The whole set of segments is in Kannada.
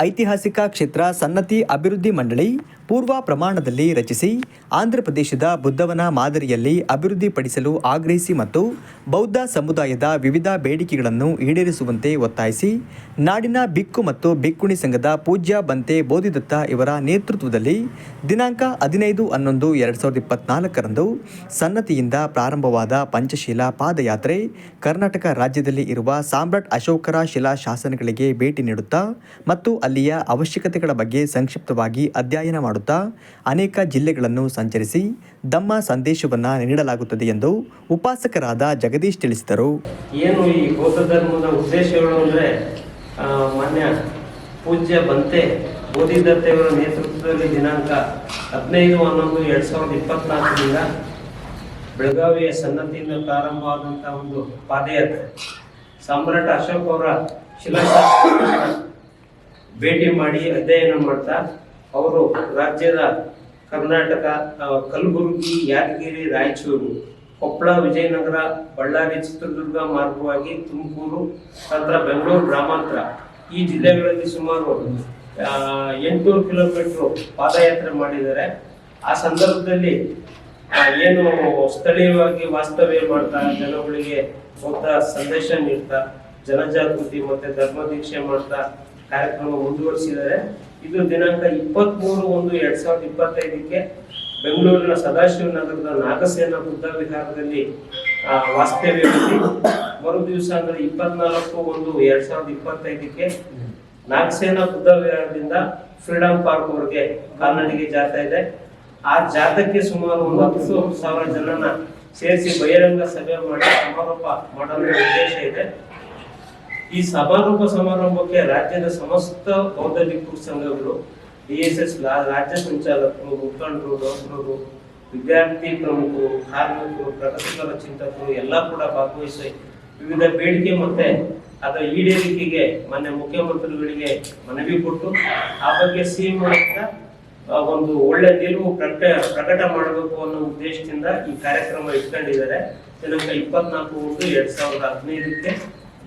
ಐತಿಹಾಸಿಕ ಕ್ಷೇತ್ರ ಸನ್ನತಿ ಅಭಿವೃದ್ಧಿ ಮಂಡಳಿ ಪೂರ್ವ ಪ್ರಮಾಣದಲ್ಲಿ ರಚಿಸಿ ಆಂಧ್ರಪ್ರದೇಶದ ಬುದ್ಧವನ ಮಾದರಿಯಲ್ಲಿ ಅಭಿವೃದ್ಧಿಪಡಿಸಲು ಆಗ್ರಹಿಸಿ ಮತ್ತು ಬೌದ್ಧ ಸಮುದಾಯದ ವಿವಿಧ ಬೇಡಿಕೆಗಳನ್ನು ಈಡೇರಿಸುವಂತೆ ಒತ್ತಾಯಿಸಿ, ನಾಡಿನ ಬಿಕ್ಕು ಮತ್ತು ಬಿಕ್ಕುಣಿ ಸಂಘದ ಪೂಜ್ಯ ಬಂತೆ ಬೋಧಿದತ್ತ ಇವರ ನೇತೃತ್ವದಲ್ಲಿ ದಿನಾಂಕ ಹದಿನೈದು ಹನ್ನೊಂದು ಎರಡು ಸಾವಿರದ ಇಪ್ಪತ್ನಾಲ್ಕರಂದು ಸನ್ನತಿಯಿಂದ ಪ್ರಾರಂಭವಾದ ಪಂಚಶೀಲ ಪಾದಯಾತ್ರೆ ಕರ್ನಾಟಕ ರಾಜ್ಯದಲ್ಲಿ ಇರುವ ಸಾಮ್ರಾಟ್ ಅಶೋಕರ ಶಿಲಾ ಶಾಸನಗಳಿಗೆ ಭೇಟಿ ನೀಡುತ್ತಾ ಮತ್ತು ಅಲ್ಲಿಯ ಅವಶ್ಯಕತೆಗಳ ಬಗ್ಗೆ ಸಂಕ್ಷಿಪ್ತವಾಗಿ ಅಧ್ಯಯನ ಮಾಡುತ್ತಾ ಅನೇಕ ಜಿಲ್ಲೆಗಳನ್ನು ಸಂಚರಿಸಿ ದಮ್ಮ ಸಂದೇಶವನ್ನು ನೀಡಲಾಗುತ್ತದೆ ಎಂದು ಉಪಾಸಕರಾದ ಜಗದೀಶ್ ತಿಳಿಸಿದರು. ಏನು ಈ ಬೌದ್ಧ ಧರ್ಮದ ಉದ್ದೇಶಗಳು ಅಂದರೆ ಮಾನ್ಯ ಪೂಜ್ಯ ಬಂತೆ ಬೋಧಿದತ್ತೆಯವರ ನೇತೃತ್ವದಲ್ಲಿ ದಿನಾಂಕ ಹದಿನೈದು ಹನ್ನೊಂದು ಎರಡ್ ಸಾವಿರದ ಇಪ್ಪತ್ನಾಲ್ಕರಿಂದ ಬೆಳಗಾವಿಯ ಸನ್ನತಿಯಿಂದ ಪ್ರಾರಂಭವಾದಂಥ ಒಂದು ಪಾದಯಾತ್ರೆ. ಸಾಮ್ರಾಟ ಅಶೋಕ್ ಅವರ ಶಿಲಾಶಾಸ್ತ್ರ ಭೇಟಿ ಮಾಡಿ ಅಧ್ಯಯನ ಮಾಡ್ತಾ ಅವರು ರಾಜ್ಯದ ಕರ್ನಾಟಕ ಕಲಬುರಗಿ, ಯಾದಗಿರಿ, ರಾಯಚೂರು, ಕೊಪ್ಪಳ, ವಿಜಯನಗರ, ಬಳ್ಳಾರಿ, ಚಿತ್ರದುರ್ಗ ಮಾರ್ಗವಾಗಿ ತುಮಕೂರು, ನಂತರ ಬೆಂಗಳೂರು ಗ್ರಾಮಾಂತರ. ಈ ಜಿಲ್ಲೆಗಳಲ್ಲಿ ಸುಮಾರು ಎಂಟುನೂರು ಕಿಲೋಮೀಟರ್ ಪಾದಯಾತ್ರೆ ಮಾಡಿದ್ದಾರೆ. ಆ ಸಂದರ್ಭದಲ್ಲಿ ಏನು ಸ್ಥಳೀಯವಾಗಿ ವಾಸ್ತವ್ಯ ಮಾಡ್ತಾ, ಜನಗಳಿಗೆ ಹೋಗ್ತಾ, ಸಂದೇಶ ನೀಡ್ತಾ, ಜನಜಾಗೃತಿ ಮತ್ತೆ ಧರ್ಮ ದೀಕ್ಷೆ ಮಾಡ್ತಾ ಕಾರ್ಯಕ್ರಮ ಮುಂದುವರಿಸಿದ್ದಾರೆ. ಇದು ದಿನಾಂಕ ಇಪ್ಪತ್ಮೂರು ಒಂದು ಎರಡ್ ಸಾವಿರದ ಇಪ್ಪತ್ತೈದಕ್ಕೆ ಬೆಂಗಳೂರಿನ ಸದಾಶಿವ ನಗರದ ನಾಗಸೇನ ಬುದ್ಧ ವಿಹಾರದಲ್ಲಿ ಆ, ವಾಸ್ತವ್ಯದಲ್ಲಿ ಮರು ದಿವಸ ಅಂದ್ರೆ ಇಪ್ಪತ್ನಾಲ್ಕು ಒಂದು ಎರಡ್ ಸಾವಿರದ ಇಪ್ಪತ್ತೈದಕ್ಕೆ ನಾಗಸೇನ ಬುದ್ಧ ವಿಹಾರದಿಂದ ಫ್ರೀಡಂ ಪಾರ್ಕ್ ವರೆಗೆ ಕಾಲ್ನಡಿಗೆ ಜಾಥಾ ಇದೆ. ಆ ಜಾಥಾಕ್ಕೆ ಸುಮಾರು ಒಂದು ಹತ್ತು ಸಾವಿರ ಜನನ ಸೇರಿಸಿ ಬಹಿರಂಗ ಸಭೆ ಮಾಡಿ ಸಮಾರೋಪ ಮಾಡಲು ಉದ್ದೇಶ ಇದೆ. ಈ ಸಮಾರೋಪ ಸಮಾರಂಭಕ್ಕೆ ರಾಜ್ಯದ ಸಮಸ್ತ ಬೌದ್ಧ ಭಿಕ್ಷು ಸಂಘಗಳು ಡಿಎಸ್ಎಸ್ ರಾಜ್ಯ ಸಂಚಾಲಕರು, ಮುಖಂಡರು, ಡಾಕ್ಟರು, ವಿದ್ಯಾರ್ಥಿ ಪ್ರಮುಖರು, ಕಾರ್ಮಿಕರು ಪ್ರಗತಿಪರ ಚಿಂತಕರು ಎಲ್ಲ ಕೂಡ ಭಾಗವಹಿಸಿ ವಿವಿಧ ಬೇಡಿಕೆ ಮತ್ತೆ ಅದರ ಈಡೇರಿಕೆಗೆ ಮೊನ್ನೆ ಮುಖ್ಯಮಂತ್ರಿಗಳಿಗೆ ಮನವಿ ಕೊಟ್ಟು ಆ ಬಗ್ಗೆ ಮೂಲಕ ಒಂದು ಒಳ್ಳೆ ನಿಲುವು ಪ್ರಕಟ ಪ್ರಕಟ ಮಾಡಬೇಕು ಅನ್ನೋ ಉದ್ದೇಶದಿಂದ ಈ ಕಾರ್ಯಕ್ರಮ ಇಟ್ಕೊಂಡಿದ್ದಾರೆ. ದಿನಾಂಕ ಇಪ್ಪತ್ನಾಲ್ಕು ಒಂದು ಎರಡ್ ಸಾವಿರದ ಹದಿನೈದಕ್ಕೆ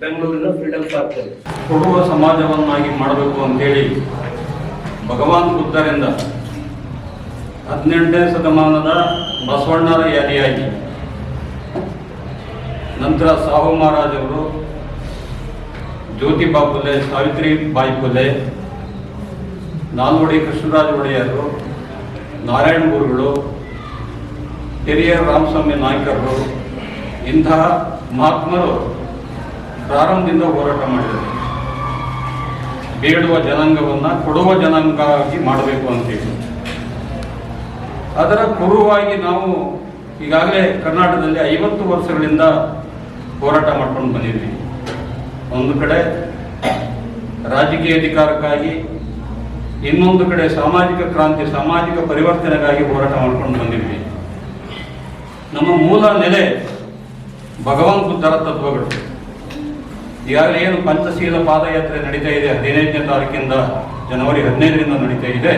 ಬೆಂಗಳೂರಿನ ಫ್ರೀಡಂ ಪಾರ್ಕ್ ಅಲ್ಲಿ. ಕೊಡುವ ಸಮಾಜವನ್ನಾಗಿ ಮಾಡಬೇಕು ಅಂತೇಳಿ ಭಗವಾನ್ ಬುದ್ಧರಿಂದ ಹದಿನೆಂಟನೇ ಶತಮಾನದ ಬಸವಣ್ಣರ ಯಾರಿಯಾಗಿ ನಂತರ ಸಾಹು ಮಹಾರಾಜವರು ಜ್ಯೋತಿಬಾ ಫುಲೆ ಸಾವಿತ್ರಿಬಾಯಿ ಫುಲೆ ನಾಲ್ವಡಿ ಕೃಷ್ಣರಾಜ ಒಡೆಯರು, ನಾರಾಯಣ ಗುರುಗಳು, ಹಿರಿಯ ರಾಮಸ್ವಾಮಿ ನಾಯ್ಕರು, ಇಂತಹ ಮಹಾತ್ಮರು ಪ್ರಾರಂಭದಿಂದ ಹೋರಾಟ ಮಾಡಿದ್ದಾರೆ. ಬೇಡುವ ಜನಾಂಗವನ್ನ ಕೊಡುವ ಜನಾಂಗವಾಗಿ ಮಾಡಬೇಕು ಅಂತೇಳಿ ಅದರ ಕುರುವಾಗಿ ನಾವು ಈಗಾಗಲೇ ಕರ್ನಾಟಕದಲ್ಲಿ ಐವತ್ತು ವರ್ಷಗಳಿಂದ ಹೋರಾಟ ಮಾಡ್ಕೊಂಡು ಬಂದಿದ್ವಿ. ಒಂದು ಕಡೆ ರಾಜಕೀಯ ಅಧಿಕಾರಕ್ಕಾಗಿ, ಇನ್ನೊಂದು ಕಡೆ ಸಾಮಾಜಿಕ ಕ್ರಾಂತಿ, ಸಾಮಾಜಿಕ ಪರಿವರ್ತನೆಗಾಗಿ ಹೋರಾಟ ಮಾಡ್ಕೊಂಡು ಬಂದಿದ್ವಿ. ನಮ್ಮ ಮೂಲ ನೆಲೆ ಭಗವಂತ ಬುದ್ಧರ ತತ್ವಗಳು. ಈಗಾಗಲೇ ಏನು ಪಂಚಶೀಲ ಪಾದಯಾತ್ರೆ ನಡೀತಾ ಇದೆ ಹದಿನೈದನೇ ತಾರೀಕಿಂದ ಜನವರಿ ಹದಿನೈದರಿಂದ ನಡೀತಾ ಇದೆ.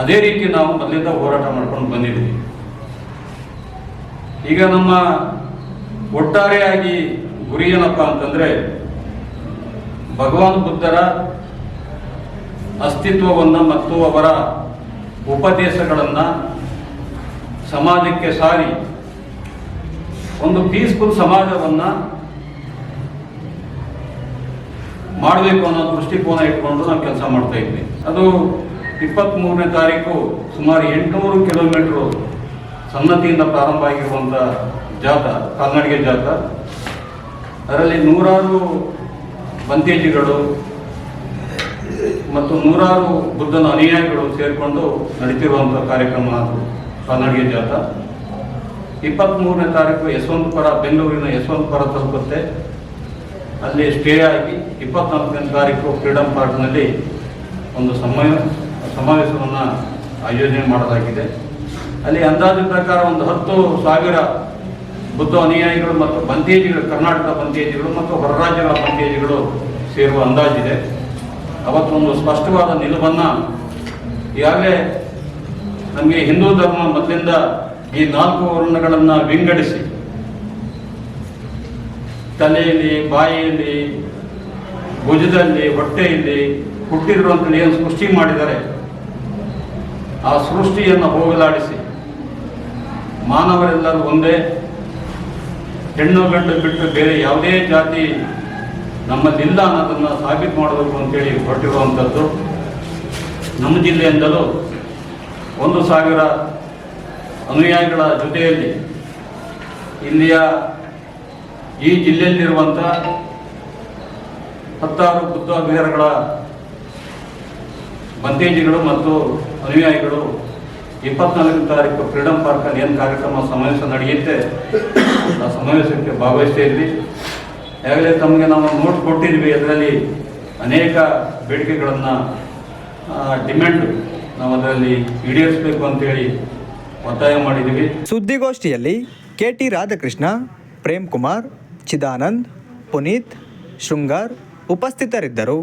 ಅದೇ ರೀತಿ ನಾವು ಮೊದಲಿಂದ ಹೋರಾಟ ಮಾಡ್ಕೊಂಡು ಬಂದಿದ್ದೀವಿ. ಈಗ ನಮ್ಮ ಒಟ್ಟಾರೆಯಾಗಿ ಗುರಿ ಏನಪ್ಪ ಅಂತಂದ್ರೆ ಭಗವಾನ್ ಬುದ್ಧರ ಅಸ್ತಿತ್ವವನ್ನ ಮತ್ತು ಅವರ ಉಪದೇಶಗಳನ್ನ ಸಮಾಜಕ್ಕೆ ಸಾರಿ ಒಂದು ಪೀಸ್ಫುಲ್ ಸಮಾಜವನ್ನ ಮಾಡಬೇಕು ಅನ್ನೋ ದೃಷ್ಟಿಕೋನ ಇಟ್ಕೊಂಡು ನಾವು ಕೆಲಸ ಮಾಡ್ತಾ ಇದ್ವಿ. ಅದು ಇಪ್ಪತ್ತ್ ಮೂರನೇ ತಾರೀಕು ಸುಮಾರು ಎಂಟುನೂರು ಕಿಲೋಮೀಟರ್ ಸನ್ನತಿಯಿಂದ ಪ್ರಾರಂಭ ಆಗಿರುವಂಥ ಜಾತ ಕಾಲ್ನಡಿಗೆ ಜಾತ. ಅದರಲ್ಲಿ ನೂರಾರು ಬಂತೇಜಿಗಳು ಮತ್ತು ನೂರಾರು ಬುದ್ಧನ ಅನುಯಾಯಿಗಳು ಸೇರಿಕೊಂಡು ನಡೀತಿರುವಂಥ ಕಾರ್ಯಕ್ರಮ ಅದು ಕಾಲ್ನಡಿಗೆ ಜಾತ. ಇಪ್ಪತ್ತ್ಮೂರನೇ ತಾರೀಕು ಯಶವಂತಪುರ, ಬೆಂಗಳೂರಿನ ಯಶವಂತಪುರ ತಲುಪುತ್ತೆ. ಅಲ್ಲಿ ಸ್ಟೇ ಆಗಿ ಇಪ್ಪತ್ನಾಲ್ಕನೇ ತಾರೀಕು ಫ್ರೀಡಮ್ ಪಾರ್ಕ್ನಲ್ಲಿ ಒಂದು ಸಮಯ, ಸಮಾವೇಶವನ್ನು ಆಯೋಜನೆ ಮಾಡಲಾಗಿದೆ. ಅಲ್ಲಿ ಅಂದಾಜು ಪ್ರಕಾರ ಒಂದು ಹತ್ತು ಸಾವಿರ ಬುದ್ಧ ಅನುಯಾಯಿಗಳು ಮತ್ತು ಬಂತೇಜಿಗಳು ಕರ್ನಾಟಕ ಬಂತೇಜಿಗಳು ಮತ್ತು ಹೊರ ರಾಜ್ಯಗಳ ಬಂತೇಜಿಗಳು ಸೇರುವ ಅಂದಾಜಿದೆ. ಅವತ್ತೊಂದು ಸ್ಪಷ್ಟವಾದ ನಿಲುವನ್ನು ಈಗಾಗಲೇ ನಮಗೆ ಹಿಂದೂ ಧರ್ಮ ಮೊದಲಿಂದ ಈ ನಾಲ್ಕು ವರ್ಣಗಳನ್ನು ವಿಂಗಡಿಸಿ ತಲೆಯಲ್ಲಿ ಬಾಯಿಯಲ್ಲಿ ಭುಜದಲ್ಲಿ, ಹೊಟ್ಟೆಯಲ್ಲಿ ಹುಟ್ಟಿರುವಂಥ ಏನು ಸೃಷ್ಟಿ ಮಾಡಿದರೆ ಆ ಸೃಷ್ಟಿಯನ್ನು ಹೋಗಲಾಡಿಸಿ ಮಾನವರೆಲ್ಲರೂ ಒಂದೇ, ಹೆಣ್ಣು ಗಂಡು ಬಿಟ್ಟು ಬೇರೆ ಯಾವುದೇ ಜಾತಿ ನಮ್ಮಲ್ಲಿಲ್ಲ ಅನ್ನೋದನ್ನು ಸಾಬೀತು ಮಾಡಬೇಕು ಅಂತೇಳಿ ಹೊರಟಿರುವಂಥದ್ದು ನಮ್ಮ ಜಿಲ್ಲೆಯಿಂದಲೂ ಒಂದು ಸಾವಿರ ಅನುಯಾಯಿಗಳ ಜೊತೆಯಲ್ಲಿ ಇಲ್ಲಿಯ ಈ ಜಿಲ್ಲೆಯಲ್ಲಿರುವಂಥ ಹತ್ತಾರು ಬುದ್ಧ ವಿಹಾರಗಳ ಬಂದೇಜಿಗಳು ಮತ್ತು ಅನುಯಾಯಿಗಳು ಇಪ್ಪತ್ನಾಲ್ಕನೇ ತಾರೀಕು ಫ್ರೀಡಂ ಪಾರ್ಕಲ್ಲಿ ಏನು ಕಾರ್ಯಕ್ರಮ ಸಮಾವೇಶ ನಡೆಯುತ್ತೆ. ಆ ಸಮಾವೇಶಕ್ಕೆ ಭಾಗವಹಿಸ್ತಾ ಇದ್ವಿ. ಈಗಾಗಲೇ ತಮಗೆ ನಾವು ನೋಟ್ ಕೊಟ್ಟಿದ್ವಿ, ಅದರಲ್ಲಿ ಅನೇಕ ಬೇಡಿಕೆಗಳನ್ನು ಡಿಮ್ಯಾಂಡ್ ನಾವು ಅದರಲ್ಲಿ ಈಡೇರಿಸಬೇಕು ಅಂತೇಳಿ ಒತ್ತಾಯ ಮಾಡಿದ್ದೀವಿ ಸುದ್ದಿಗೋಷ್ಠಿಯಲ್ಲಿ ಕೆ ಟಿ ರಾಧಾಕೃಷ್ಣ, ಪ್ರೇಮ್ ಕುಮಾರ್ ಚಿದಾನಂದ್ ಪುನೀತ್ ಶೃಂಗಾರ್ ಉಪಸ್ಥಿತರಿದ್ದರು.